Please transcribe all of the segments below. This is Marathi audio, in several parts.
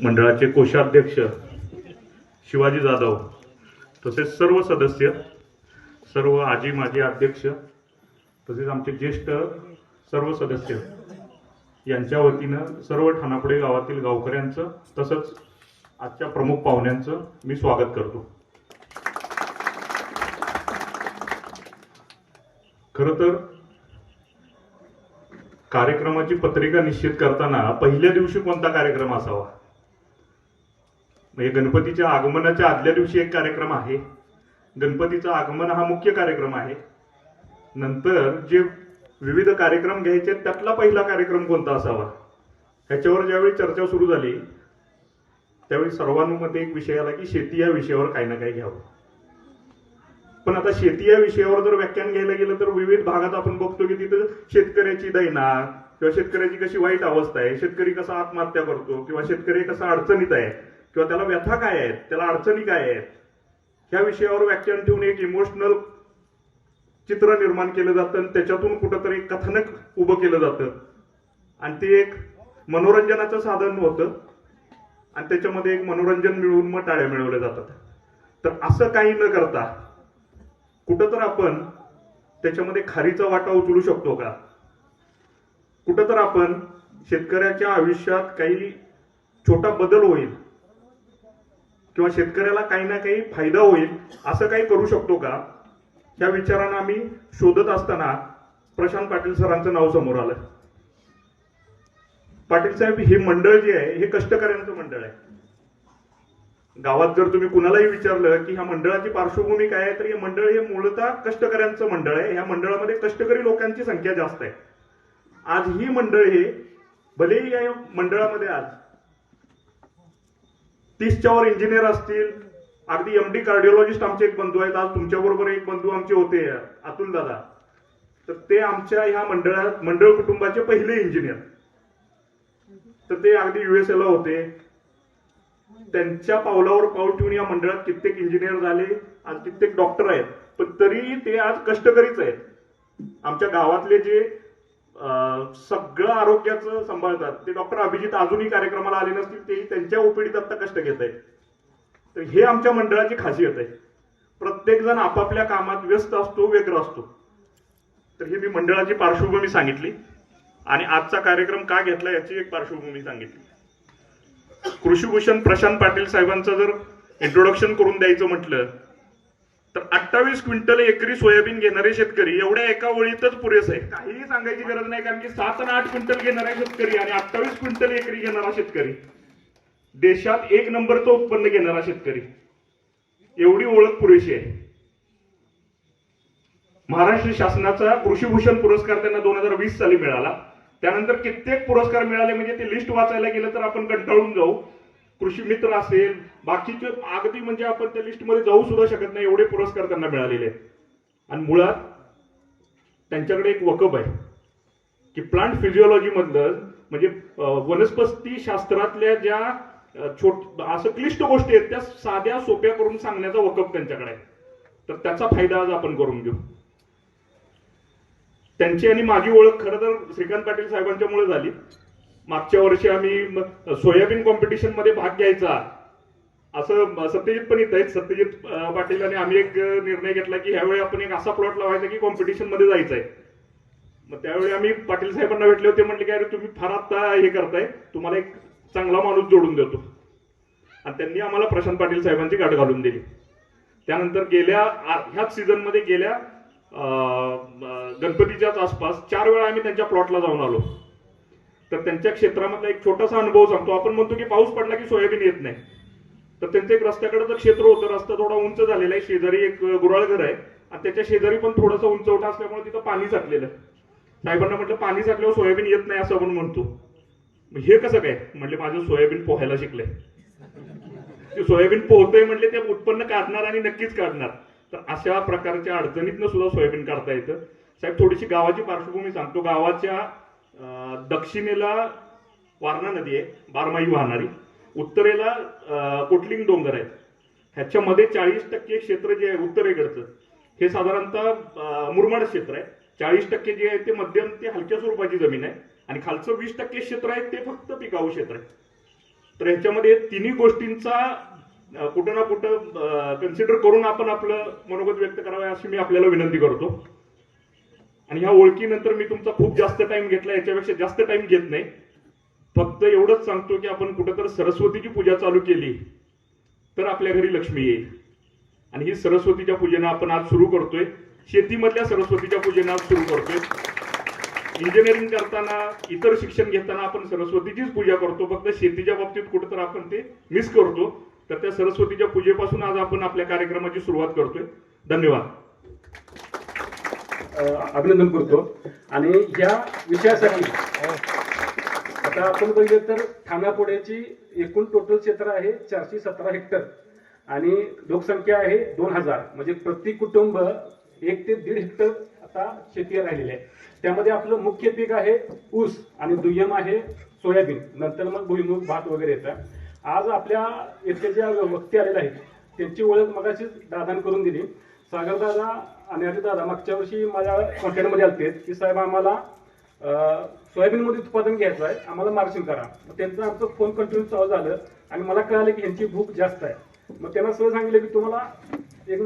मंडळाचे कोषाध्यक्ष शिवाजी जाधव तसेच सर्व सदस्य सर्व आजी माजी अध्यक्ष तसेच आमचे ज्येष्ठ सर्व सदस्य यांच्या वतीनं सर्व ठाणापुढे गावातील गावकऱ्यांचं तसंच आजच्या प्रमुख पाहुण्यांचं मी स्वागत करतो. खरं तर कार्यक्रमाची पत्रिका निश्चित करताना पहिल्या दिवशी कोणता कार्यक्रम असावा? म्हणजे गणपतीच्या आगमनाच्या आदल्या दिवशी एक कार्यक्रम आहे. गणपतीचं आगमन हा मुख्य कार्यक्रम आहे. नंतर जे विविध कार्यक्रम घ्यायचे त्यातला पहिला कार्यक्रम कोणता असावा? ह्याच्यावर ज्यावेळी चर्चा सुरू झाली त्यावेळी सर्वांमध्ये एक विषय आला की शेती या विषयावर काही ना काही घ्यावं. पण आता शेती या विषयावर जर व्याख्यान घ्यायला गेलं तर विविध भागात आपण बघतो की तिथं शेतकऱ्याची दैना किंवा शेतकऱ्याची कशी वाईट अवस्था आहे शेतकरी कसा आत्महत्या करतो किंवा शेतकरी कसा अडचणीत आहे किंवा त्याला व्यथा काय आहेत त्याला अडचणी काय आहेत ह्या विषयावर व्याख्यान ठेवून एक इमोशनल चित्र निर्माण केलं जातं आणि त्याच्यातून कुठंतरी कथनक उभं केलं जातं. आणि ते एक मनोरंजनाचं साधन होतं. आणि त्याच्यामध्ये एक मनोरंजन मिळवून मग टाळ्या मिळवल्या जातात. तर असं काही न करता कुठं तर आपण त्याच्यामध्ये खारीचा वाटा उचलू शकतो का? कुठं तर आपण शेतकऱ्याच्या आयुष्यात काही छोटा बदल होईल. किंवा शेतकऱ्याला काही ना काही फायदा होईल असं काही करू शकतो का? या विचारानं आम्ही शोधत असताना प्रशांत पाटील सरांचं नाव समोर आलं. पाटील साहेब हे मंडळ जे आहे हे कष्टकऱ्यांचं मंडळ आहे. गावात जर तुम्ही कुणालाही विचारलं की ह्या मंडळाची पार्श्वभूमी काय आहे तर हे मंडळ हे मूलतः कष्टकऱ्यांचं मंडळ आहे. ह्या मंडळामध्ये कष्टकरी लोकांची संख्या जास्त आहे. आज ही मंडळ हे भलेही या मंडळामध्ये आज तीसच्या वर इंजिनियर असतील. अगदी एम डी कार्डिओलॉजिस्ट आमचे एक बंधू आहेत. आज तुमच्या बरोबर एक बंधू आमचे होते अतुल दादा. तर ते आमच्या ह्या मंडळात मंडळ कुटुंबाचे पहिले इंजिनियर तर ते अगदी युएसएला होते. त्यांच्या पावलावर पाऊल ठेवून या मंडळात कित्येक इंजिनियर झाले. आज कित्येक डॉक्टर आहेत. पण तरी ते आज कष्टकरीच आहेत. आमच्या गावातले जे सगळं आरोग्याचं सांभाळतात. ते डॉक्टर अभिजित अजूनही कार्यक्रमाला आले नसतील तेही त्यांच्या ओपीडीत आता कष्ट घेत आहेत. तर हे आमच्या मंडळाची खासियत आहे. प्रत्येकजण आपापल्या कामात व्यस्त असतो व्यग्र असतो. तर हे मी मंडळाची पार्श्वभूमी सांगितली. आणि आजचा कार्यक्रम का घेतला याची एक पार्श्वभूमी सांगितली. कृषीभूषण प्रशांत पाटील साहेबांचं जर इंट्रोडक्शन करून द्यायचं म्हटलं तर अठ्ठावीस क्विंटल एकरी सोयाबीन घेणारे शेतकरी एवढ्या एका ओळीतच पुरेस आहे. काहीही सांगायची गरज नाही कारण की सात आणि आठ क्विंटल घेणारा शेतकरी आणि अठ्ठावीस क्विंटल एकरी घेणारा शेतकरी देशात एक नंबरचं उत्पन्न घेणारा शेतकरी. एवढी ओळख पुरेशी आहे. महाराष्ट्र शासनाचा कृषीभूषण पुरस्कार त्यांना दोन हजार वीस साली मिळाला. त्यानंतर कित्येक पुरस्कार मिळाले म्हणजे ते लिस्ट वाचायला गेलं तर आपण कंटाळून जाऊ. कृषी मित्र असेल बाकीचे अगदी म्हणजे आपण त्या लिस्टमध्ये जाऊ सुद्धा शकत नाही एवढे पुरस्कार त्यांना मिळालेले आहेत. आणि मुळात त्यांच्याकडे एक वकब आहे की प्लांट फिजिओलॉजी मधलं म्हणजे वनस्पती शास्त्रातल्या ज्या छोट असं क्लिष्ट गोष्टी आहेत त्या साध्या सोप्या करून सांगण्याचा वकब त्यांच्याकडे आहे. तर त्याचा फायदा आज आपण करून घेऊ. त्यांची आणि माझी ओळख खरं तर श्रीकांत पाटील साहेबांच्यामुळे झाली. मागच्या वर्षी आम्ही सोयाबीन कॉम्पिटिशनमध्ये भाग घ्यायचा. असं सत्यजित पण इथं आहेत. सत्यजित पाटील आणि आम्ही एक निर्णय घेतला की ह्यावेळी आपण एक असा प्लॉट लावायचा की कॉम्पिटिशनमध्ये जायचंय. मग त्यावेळी आम्ही पाटील साहेबांना भेटले होते. म्हटले की अरे तुम्ही फार आता हे करताय. तुम्हाला एक चांगला माणूस जोडून देतो. आणि त्यांनी आम्हाला प्रशांत पाटील साहेबांची गाठ घालून दिली. त्यानंतर गेल्या ह्याच सीझनमध्ये गेल्या गणपतीच्याच आसपास चार वेळा आम्ही त्यांच्या प्लॉटला जाऊन आलो. तर त्यांच्या क्षेत्रामधला एक छोटासा अनुभव सांगतो. आपण म्हणतो की पाऊस पडला की सोयाबीन येत नाही. तर त्यांचं एक रस्त्याकडे क्षेत्र होतं रस्ता थोडा उंच झालेला आहे शेजारी एक गुराळ घर आहे. आणि त्याच्या शेजारी पण थोडंसं उंचवटा असल्यामुळे तिथं पाणी साठलेलं आहे साहेबांना म्हटलं पाणी साठल्यावर सोयाबीन येत नाही असं आपण म्हणतो. हे कसं काय? म्हटले माझं सोयाबीन पोहायला शिकलंय. ते सोयाबीन पोहतोय म्हटले ते उत्पन्न काढणार आणि नक्कीच काढणार. तर अशा प्रकारच्या अडचणीतनं सुद्धा सोयाबीन काढता येतं. साहेब थोडीशी गावाची पार्श्वभूमी सांगतो. गावाच्या दक्षिणेला वारणा नदी आहे बारमाही वाहणारी. उत्तरेला कोटलिंग डोंगर आहेत. ह्याच्यामध्ये चाळीस टक्के क्षेत्र जे आहे उत्तरेकडचं. हे साधारणतः मुरमाड क्षेत्र आहे. चाळीस टक्के जे आहे ते मध्यम ते हलक्या स्वरूपाची जमीन आहे. आणि खालचं वीस टक्के क्षेत्र आहे ते फक्त पिकाऊ क्षेत्र आहे. तर ह्याच्यामध्ये तिन्ही गोष्टींचा कुठं ना कुठं कन्सिडर करून आपण आपलं मनोगत व्यक्त करावं अशी मी आपल्याला विनंती करतो. आणि ह्या ओळखीनंतर मी तुमचा खूप जास्त टाइम घेतला याच्यापेक्षा जास्त टाइम घेत नाही. फक्त एवढंच सांगतो की आपण कुठं तर सरस्वतीची पूजा चालू केली तर आपल्या घरी लक्ष्मी येईल. आणि ही सरस्वतीच्या पूजेनं आपण आज सुरू करतोय. शेतीमधल्या सरस्वतीच्या पूजेनं आज सुरू करतोय. इंजिनिअरिंग करताना इतर शिक्षण घेताना आपण सरस्वतीचीच पूजा करतो. फक्त शेतीच्या बाबतीत कुठं तर आपण ते मिस करतो. तर त्या सरस्वतीच्या पूजेपासून आज आपण आपल्या कार्यक्रमाची सुरुवात करतोय. धन्यवाद. अभिनंदन करतो. आणि या विषयासाठी आता आपण बघितलं तर ठाण्यापुण्याची एकूण टोटल क्षेत्र आहे चारशे सतरा हेक्टर. आणि लोकसंख्या आहे दोन हजार. म्हणजे प्रति कुटुंब एक ते दीड हेक्टर आता शेती राहिलेली आहे. त्यामध्ये आपलं मुख्य पीक आहे ऊस आणि दुय्यम आहे सोयाबीन. नंतर मग भुईमुग भात वगैरे येतं. आज आपल्या येथे ज्या व्यक्ती आलेल्या आहेत त्यांची ओळख मगाशीच दादान करून दिली. सागर दादा आणि अजित दादा मागच्या वर्षी माझ्या कॉन्टॅक्टमध्ये आलते की साहेब आम्हाला सोयाबीनमध्ये उत्पादन घ्यायचं आहे आम्हाला मार्जिन करा. मग त्यांचं आमचं फोन कंटिन्यू चालू झालं आणि मला कळालं की ह्यांची भूक जास्त आहे. मग त्यांना सहज सांगितलं की तुम्हाला एक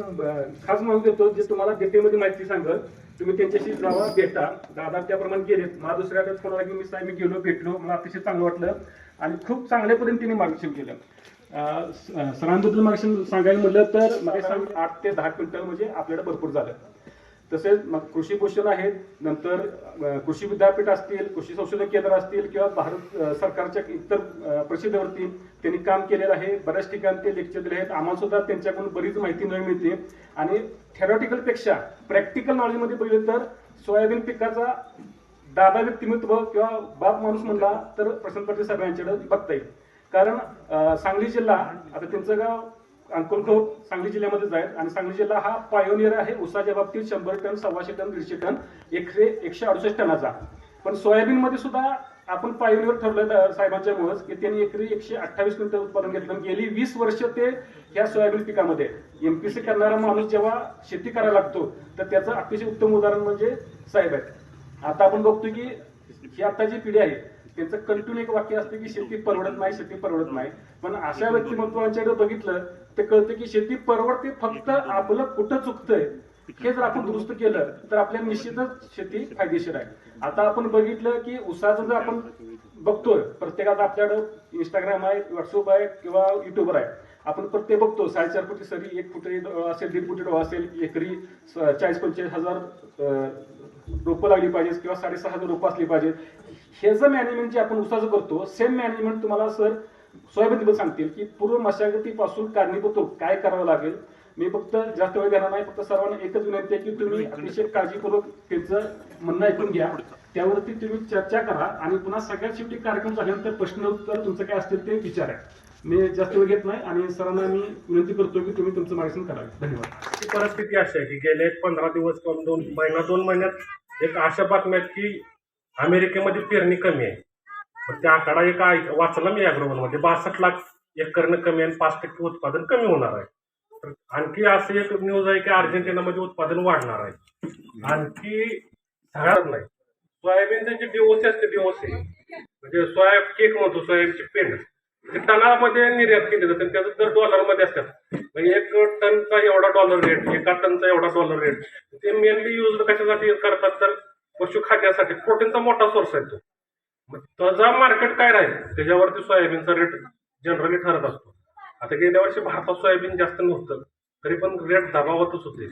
खास माणूस देतो जे तुम्हाला डिटेलमध्ये माहिती सांगल. तुम्ही त्यांच्याशी जावा भेटा. दादा त्याप्रमाणे गेलेत. मला दुसऱ्या वेळेस फोन आला की मी साहेब मी गेलो भेटलो. मला अतिशय चांगलं वाटलं. आणि खूप चांगल्या पद्धतीने मार्गदर्शन केलं. सरांबद्दल मार्गदर्शन सांगायला म्हटलं तर मला सांग आठ ते दहा क्विंटल म्हणजे आपल्याला भरपूर झालं. तसेच मग कृषी भूषण आहेत नंतर कृषी विद्यापीठ असतील कृषी संशोधन केंद्र असतील किंवा भारत सरकारच्या इतर प्रसिद्धवरती त्यांनी काम केलेलं आहे. बऱ्याच ठिकाणी ते लेक्चर दिले आहेत. आम्हाला सुद्धा त्यांच्याकडून बरीच माहिती मिळून मिळते. आणि थेरॉटिकलपेक्षा प्रॅक्टिकल नॉलेजमध्ये बघितलं तर सोयाबीन पिकाचा दादा व्यक्तिमत्व किंवा बाप माणूस म्हणला तर प्रसन्न पाटील साहेब यांच्याकडे बघता येईल. कारण सांगली जिल्हा आता त्यांचं गाव अंकुलखोप सांगली जिल्ह्यामध्येच आहे आणि सांगली जिल्हा हा पायोनियर आहे उसाच्या बाबतीत शंभर टन सव्वाशे टन दीडशे टन एकशे एकशे अडुसष्ट टनाचा. पण सोयाबीनमध्ये सुद्धा आपण पायोनियर ठरलं साहेबांच्या मुळेच की त्यांनी एकरी एकशे अठ्ठावीस क्विंटल उत्पादन घेतलं गेली वीस वर्ष ते ह्या सोयाबीन पिकामध्ये. एमपीसी करणारा माणूस जेव्हा शेती करायला लागतो तर त्याचं अतिशय उत्तम उदाहरण म्हणजे साहेब आहेत. आता आपण बघतो की ही आता जी पिढी आहे त्यांचं कंटिन्यू एक वाक्य असतं की शेती परवडत नाही शेती परवडत नाही. पण अशा व्यक्तिमत्वांच्याकडे बघितलं तर कळतं की शेती परवडते फक्त आपलं कुठं चुकतंय हे जर आपण दुरुस्त केलं तर आपल्या निश्चितच शेती फायदेशीर आहे. आता आपण बघितलं की उसाचं जर आपण बघतोय प्रत्येकाचा आपल्याकडं इंस्टाग्राम आहे व्हॉट्सअप आहे किंवा युट्यूबर आहे. आपण प्रत्येक बघतो साडेचार फुटी सरी एक फुटी असेल दीड फुटी डोळा असेल एकरी चाळीस पंचेचाळीस हजार रोपं लागली पाहिजे किंवा साडेसहा हजार रोपं असली पाहिजे ह्याचं मॅनेजमेंट जे आपण उसाचं करतो सेम मॅनेजमेंट तुम्हाला सर सोयाबीन सांगतील की पूर्व मशागतीपासून कारणीभूत काय करावं लागेल? मी फक्त जास्त वेळ घेणार नाही फक्त सर्वांना एकच विनंती आहे की तुम्ही अतिशय काळजीपूर्वक त्यांचं म्हणणं ऐकून घ्या. त्यावरती तुम्ही चर्चा करा आणि पुन्हा सगळ्यात शेवटी कार्यक्रम झाल्यानंतर प्रश्न उत्तर तुमचं काय असतील ते विचारा. मी जास्त वेळ घेत नाही आणि सरांना मी विनंती करतो की तुम्ही तुमचं मार्गदर्शन करावे धन्यवाद. ती परिस्थिती अशी आहे की गेले पंधरा दिवस दोन महिना दोन महिन्यात एक अशा बातम्या आहेत की अमेरिकेमध्ये पेरणी कमी आहे. पण त्या आकडा एक ऐक- वाचला मी मध्ये बासष्ट लाख एकरनं कमी आहे आणि पाच टक्के उत्पादन कमी होणार आहे. तर आणखी असं एक न्यूज आहे की अर्जेंटिनामध्ये उत्पादन वाढणार आहे. आणखी सगळ्यात नाही. सोयाबीन त्यांची डिओसी असते डिओसी म्हणजे सोया केक म्हणतो सोयाबीनची पेंड. ते टनामध्ये निर्यात केली जाते. त्याचं दर डॉलरमध्ये असतात. म्हणजे एक टनचा एवढा डॉलर रेट एका टनचा एवढा डॉलर रेट ते मेनली यूज कशासाठी करतात? तर पशुखाद्यासाठी प्रोटीनचा मोठा सोर्स आहे तो. मग त्याचा मार्केट काय राहील? त्याच्यावरती सोयाबीनचा रेट जनरली ठरत असतो. आता गेल्या वर्षी भारतात सोयाबीन जास्त नव्हतं तरी पण रेट दबावातच होते.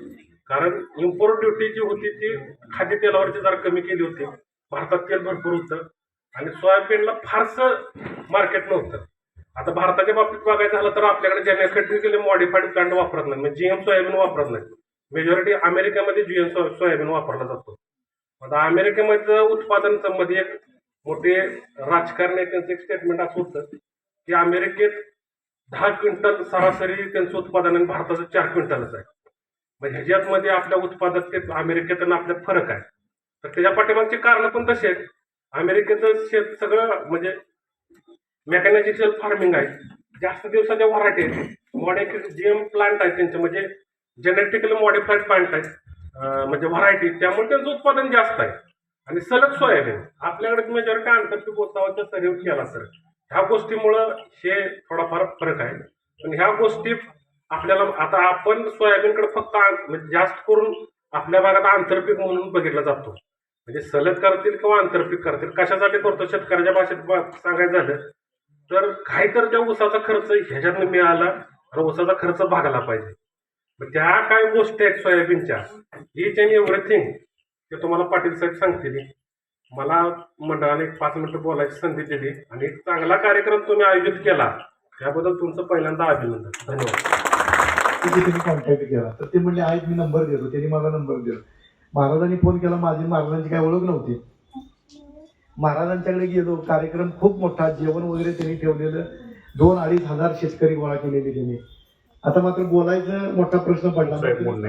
कारण इम्पोर्ट ड्युटी जी होती ती खाद्यतेलावरची जरा कमी केली होती. भारतात तेल भरपूर होतं आणि सोयाबीनला फारसं मार्केट नव्हतं. आता भारताच्या बाबतीत बघायचं झालं तर आपल्याकडे जेनेटिकली मॉडिफाईड प्लांट वापरत नाही. म्हणजे जीएम सोयाबीन वापरत नाही. मेजॉरिटी अमेरिकेमध्ये जीएम सोयाबीन वापरला जातो. आता अमेरिकेमध्ये उत्पादन संबंधी एक मोठे राजकारणी त्यांचं एक स्टेटमेंट असं होतं की अमेरिकेत दहा क्विंटल सरासरी त्यांचं उत्पादन आणि भारताचं चार क्विंटलच आहे. मग ह्याच्यातमध्ये आपल्या उत्पादकतेत अमेरिकेत आणि आपल्यात फरक आहे. तर त्याच्या पाठीमागची कारण पण तसे आहेत. अमेरिकेचं शेत सगळं म्हणजे मेकॅनायझेशन फार्मिंग आहे. जास्त दिवसाच्या व्हरायटी आहेत. मॉडे जीएम प्लांट आहेत त्यांचे म्हणजे जेनेटिकली मॉडिफाईड प्लांट आहेत म्हणजे व्हरायटी त्यामुळे त्यांचं उत्पादन जास्त आहे. आणि सलग सोयाबीन आपल्याकडे मेजॉरिटी आंतरपीक उत्सवाचा सरीव केला सर. ह्या गोष्टीमुळं हे थोडाफार फरक आहे. पण ह्या गोष्टी आपल्याला आता आपण सोयाबीनकडे फक्त म्हणजे जास्त करून आपल्या भागात आंतरपीक म्हणून बघितला जातो. म्हणजे सलग करतील किंवा आंतरपीक करतील कशासाठी करतो शेतकऱ्याच्या भाषेत सांगायचं झालं तर काही तर त्या ऊसाचा खर्च ह्याच्यातनं मिळाला आणि ऊसाचा खर्च भागला पाहिजे. त्या काय गोष्टी आहेत सोयाबीनच्या? इच अँड एव्हरीथिंग ते तुम्हाला पाटील साहेब सांगतील. मला मंडळाने एक पाच मिनिटं बोलायची संधी दिली आणि एक चांगला कार्यक्रम तुम्ही आयोजित केला. त्याबद्दल तुमचं पहिल्यांदा अभिनंदन. धन्यवाद. तिथे कॉन्टॅक्ट केला तर ते म्हणले आहेत मी नंबर देतो. त्यांनी मला नंबर दिला. महाराजांनी फोन केला माझी महाराजांची काय ओळख नव्हती. महाराजांच्याकडे गेलो कार्यक्रम खूप मोठा जेवण वगैरे त्यांनी ठेवलेलं. दोन अडीच हजार शेतकरी गोळा केलेले त्यांनी. आता मात्र बोलायचं मोठा प्रश्न पडला साहेब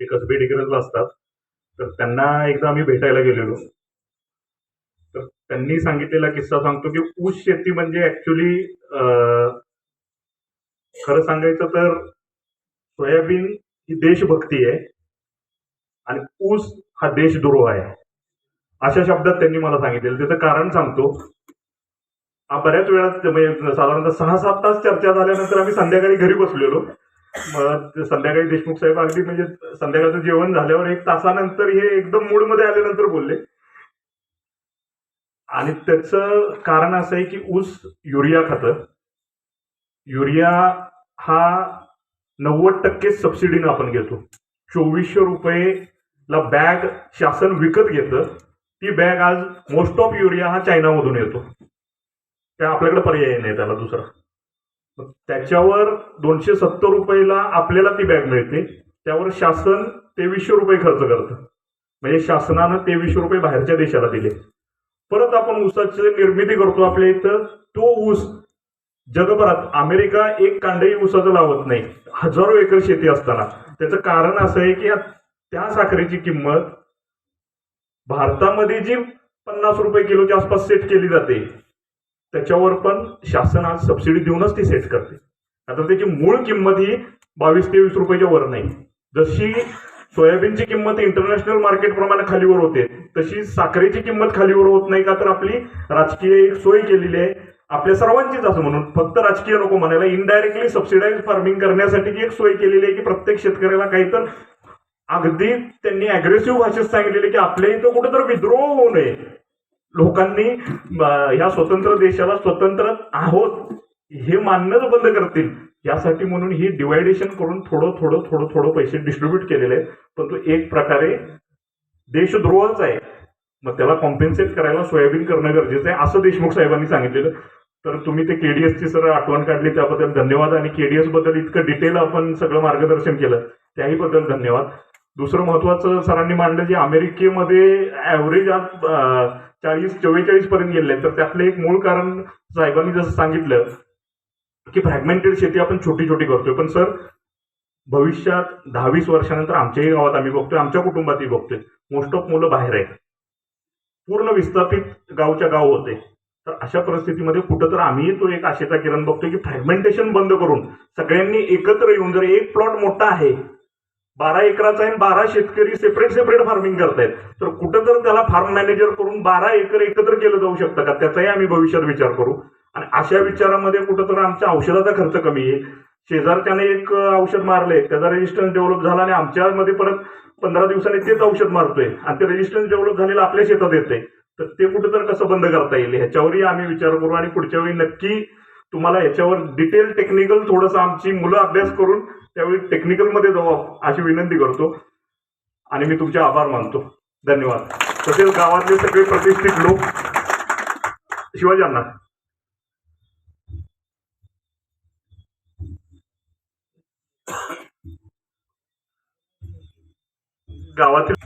ते कसबे डिग्रजला असतात. तर त्यांना एकदा आम्ही भेटायला गेलेलो. तर त्यांनी सांगितलेला किस्सा सांगतो की ऊस शेती म्हणजे ऍक्च्युली खरं सांगायचं तर सोयाबीन ही देशभक्ती आहे आणि ऊस हा देशद्रोह आहे. अशा शब्दात त्यांनी मला सांगितलेलं. त्याचं कारण सांगतो. बऱ्याच वेळा म्हणजे साधारणतः सहा सात तास चर्चा झाल्यानंतर आम्ही संध्याकाळी घरी बसलेलो. मग संध्याकाळी देशमुख साहेब अगदी म्हणजे संध्याकाळचं जेवण झाल्यावर एक तासानंतर हे एकदम मूडमध्ये आल्यानंतर बोलले. आणि त्याचं कारण असं आहे की ऊस युरिया खातं. युरिया हा नव्वद टक्के सबसिडीनं आपण घेतो. चोवीसशे रुपयेला बॅग शासन विकत घेतं. ती बॅग आज मोस्ट ऑफ युरिया हा चायनामधून येतो. त्या आपल्याकडे पर्याय नाही त्याला दुसरा. त्याच्यावर दोनशे सत्तर रुपयाला आपल्याला ती बॅग मिळते. त्यावर शासन तेवीसशे रुपये खर्च करतं. म्हणजे शासनानं तेवीसशे रुपये बाहेरच्या देशाला दिले. परत आपण ऊसाची निर्मिती करतो आपल्या इथं. तो ऊस जगभरात अमेरिका एक कांडही ऊसाचं लावत नाही. हजारो एकर शेती असताना. त्याचं कारण असं आहे की त्या साखरेची किंमत भारतामध्ये जी पन्नास रुपये किलोच्या आसपास सेट केली जाते त्याच्यावर पण शासन आज सबसिडी देऊनच ती सेट करते. आता त्याची मूळ किंमत ही बावीस तेवीस रुपयाच्या वर नाही. जशी सोयाबीनची किंमत इंटरनॅशनल मार्केट प्रमाणे खालीवर होते तशी साखरेची किंमत खालीवर होत नाही का तर आपली राजकीय एक सोय केलेली आहे. आपल्या सर्वांचीच असं म्हणून फक्त राजकीय नको म्हणायला इनडायरेक्टली सबसिडाईज फार्मिंग करण्यासाठी एक सोय केलेली आहे की प्रत्येक शेतकऱ्याला काही तर अगदी त्यांनी अग्रेसिव्ह भाषेत सांगितलेले की आपल्या इथं कुठेतरी तर विद्रोह होऊ नये. लोकांनी ह्या स्वतंत्र देशाला स्वतंत्र आहोत हे मानणंच बंद करतील. यासाठी म्हणून ही डिवायडेशन करून थोडं थोडं थोडं थोडं पैसे डिस्ट्रीब्यूट केलेले आहेत. पण तो एक प्रकारे देशद्रोहच आहे. मग त्याला कॉम्पेन्सेट करायला सोयाबीन करणं गरजेचं आहे असं देशमुख साहेबांनी सांगितलेलं. तर तुम्ही ते केडीएसची सर आठवण काढली त्याबद्दल धन्यवाद. आणि केडीएसबद्दल इतकं डिटेल आपण सगळं मार्गदर्शन केलं त्याही बद्दल धन्यवाद. दुसरं महत्वाचं सरांनी मांडलं जे अमेरिकेमध्ये ॲव्हरेज आज चाळीस चव्वेचाळीस पर्यंत गेले तर त्यातलं एक मूळ कारण साहेबांनी जसं सांगितलं की फ्रॅगमेंटेड शेती आपण छोटी छोटी करतोय. पण सर भविष्यात दहा वीस वर्षानंतर आमच्याही गावात आम्ही बघतोय आमच्या कुटुंबातही बघतोय. मोस्ट ऑफ मुलं बाहेर आहेत. पूर्ण विस्थापित गावच्या गाव होते. तर अशा परिस्थितीमध्ये कुठं तर आम्ही तो एक आशेचा किरण बघतोय की फ्रॅगमेंटेशन बंद करून सगळ्यांनी एकत्र येऊन जर एक प्लॉट मोठा आहे बारा एकराचा आहे आणि बारा शेतकरी सेपरेट सेपरेट फार्मिंग करतायत. तर कुठं तर त्याला फार्म मॅनेजर करून बारा एकर एकत्र केलं जाऊ शकतं का? त्याचाही आम्ही भविष्यात विचार करू. आणि अशा विचारामध्ये कुठं तर आमच्या औषधाचा खर्च कमी येईल शेजारच्याने एक औषध मारले त्याचा रेजिस्टन्स डेव्हलप झाला आणि आमच्यामध्ये परत पंधरा दिवसांनी तेच औषध मारतोय. आणि ते रेजिस्टन्स डेव्हलप झालेलं आपल्या शेतात येते तर ते कुठं तर कसं बंद करता येईल? ह्याच्यावरही आम्ही विचार करू आणि पुढच्या वेळी नक्की तुम्हाला ह्याच्यावर डिटेल टेक्निकल थोडंसं आमची मुलं अभ्यास करून त्यावेळी टेक्निकलमध्ये जाऊ अशी विनंती करतो. आणि मी तुमचे आभार मानतो. धन्यवाद. तसेच गावातले सगळे प्रतिष्ठित लोक शिवाजी गावातील